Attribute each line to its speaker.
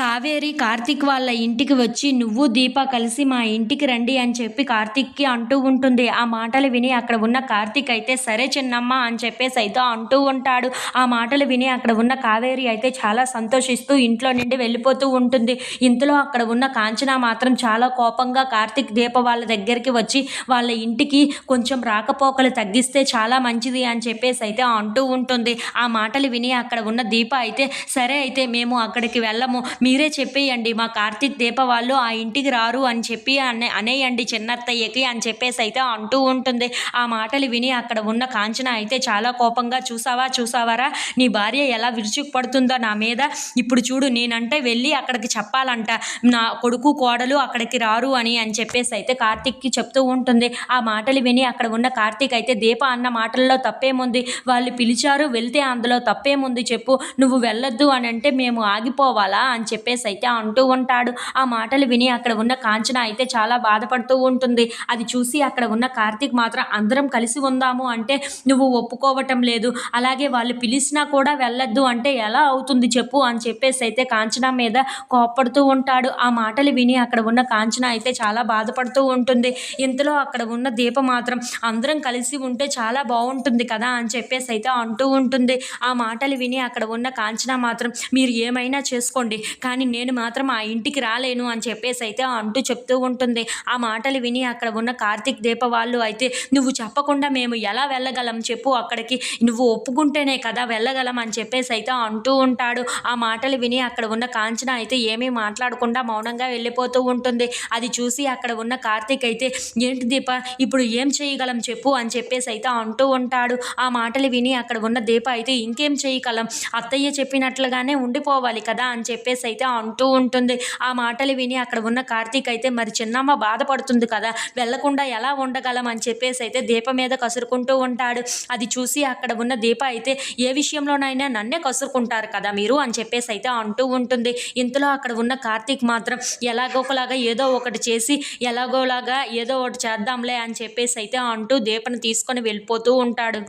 Speaker 1: కావేరి కార్తీక్ వాళ్ళ ఇంటికి వచ్చి నువ్వు దీప కలిసి మా ఇంటికి రండి అని చెప్పి కార్తీక్కి అంటూ ఉంటుంది. ఆ మాటలు విని అక్కడ ఉన్న కార్తీక్ అయితే సరే చిన్నమ్మ అని చెప్పేసి అయితే అంటూ ఉంటాడు. ఆ మాటలు విని అక్కడ ఉన్న కావేరి అయితే చాలా సంతోషిస్తూ ఇంట్లో నుండి వెళ్ళిపోతూ ఉంటుంది. ఇంతలో అక్కడ ఉన్న కాంచన మాత్రం చాలా కోపంగా కార్తీక్ దీప వాళ్ళ దగ్గరికి వచ్చి వాళ్ళ ఇంటికి కొంచెం రాకపోకలు తగ్గిస్తే చాలా మంచిది అని చెప్పేసి అయితే అంటూ ఉంటుంది. ఆ మాటలు విని అక్కడ ఉన్న దీప అయితే సరే అయితే మేము అక్కడికి వెళ్ళము. మీరే చెప్పేయండి మా కార్తీక్ దీప వాళ్ళు ఆ ఇంటికి రారు అని చెప్పి అనే అనేయండి చిన్నత్తయ్యకి అని చెప్పేసి అయితే అంటూ ఉంటుంది. ఆ మాటలు విని అక్కడ ఉన్న కాంచన అయితే చాలా కోపంగా చూసావా చూసావారా నీ భార్య ఎలా విరుచుకుపడుతుందో నా మీద? ఇప్పుడు చూడు నేనంటే వెళ్ళి అక్కడికి చెప్పాలంట. నా కొడుకు కోడలు అక్కడికి రారు అని అని చెప్పేసి అయితే కార్తీక్కి చెప్తూ ఉంటుంది. ఆ మాటలు విని అక్కడ ఉన్న కార్తీక్ అయితే దీప అన్న మాటల్లో తప్పేముంది? వాళ్ళు పిలిచారు వెళ్తే అందులో తప్పేముంది చెప్పు. నువ్వు వెళ్ళొద్దు అని అంటే మేము ఆగిపోవాలా? అని చెప్పేసి అయితే అంటూ ఉంటాడు. ఆ మాటలు విని అక్కడ ఉన్న కాంచన అయితే చాలా బాధపడుతూ ఉంటుంది. అది చూసి అక్కడ ఉన్న కార్తీక్ మాత్రం అందరం కలిసి ఉందాము అంటే నువ్వు ఒప్పుకోవటం లేదు. అలాగే వాళ్ళు పిలిచినా కూడా వెళ్ళొద్దు అంటే ఎలా అవుతుంది చెప్పు అని చెప్పేసి అయితే కాంచన మీద కోప్పడుతూ ఉంటాడు. ఆ మాటలు విని అక్కడ ఉన్న కాంచన అయితే చాలా బాధపడుతూ ఉంటుంది. ఇంతలో అక్కడ ఉన్న దీప మాత్రం అందరం కలిసి ఉంటే చాలా బాగుంటుంది కదా అని చెప్పేసి అయితే అంటూ ఉంటుంది. ఆ మాటలు విని అక్కడ ఉన్న కాంచన మాత్రం మీరు ఏమైనా చేసుకోండి. కానీ నేను మాత్రం ఆ ఇంటికి రాలేను అని చెప్పేసి అయితే అంటూ చెప్తూ ఉంటుంది. ఆ మాటలు విని అక్కడ ఉన్న కార్తీక్ దీప వాళ్ళు అయితే నువ్వు చెప్పకుండా మేము ఎలా వెళ్ళగలం చెప్పు అక్కడికి. నువ్వు ఒప్పుకుంటేనే కదా వెళ్ళగలం అని చెప్పేసి అయితే అంటూ ఉంటాడు. ఆ మాటలు విని అక్కడ ఉన్న కాంచన అయితే ఏమీ మాట్లాడకుండా మౌనంగా వెళ్ళిపోతూ ఉంటుంది. అది చూసి అక్కడ ఉన్న కార్తీక్ అయితే ఏంటి దీప ఇప్పుడు ఏం చేయగలం చెప్పు అని చెప్పేసి అయితే అంటూ ఉంటాడు. ఆ మాటలు విని అక్కడ ఉన్న దీప అయితే ఇంకేం చేయగలం? అత్తయ్య చెప్పినట్లుగానే ఉండిపోవాలి కదా అని చెప్పేసి అయితే అంటూ ఉంటుంది. ఆ మాటలు విని అక్కడ ఉన్న కార్తీక్ అయితే మరి చిన్నమ్మ బాధపడుతుంది కదా వెళ్ళకుండా ఎలా ఉండగలం? అని చెప్పేసి అయితే దీప మీద కసురుకుంటూ ఉంటాడు. అది చూసి అక్కడ ఉన్న దీప అయితే ఏ విషయంలోనైనా నన్నే కసురుకుంటారు కదా మీరు? అని చెప్పేసి అయితే అంటూ ఉంటుంది. ఇంతలో అక్కడ ఉన్న కార్తీక్ మాత్రం ఎలాగోకలాగా ఏదో ఒకటి చేసి ఎలాగోలాగా ఏదో ఒకటి చేద్దాంలే అని చెప్పేసి అయితే అంటూ దీపను తీసుకొని వెళ్ళిపోతూ ఉంటాడు.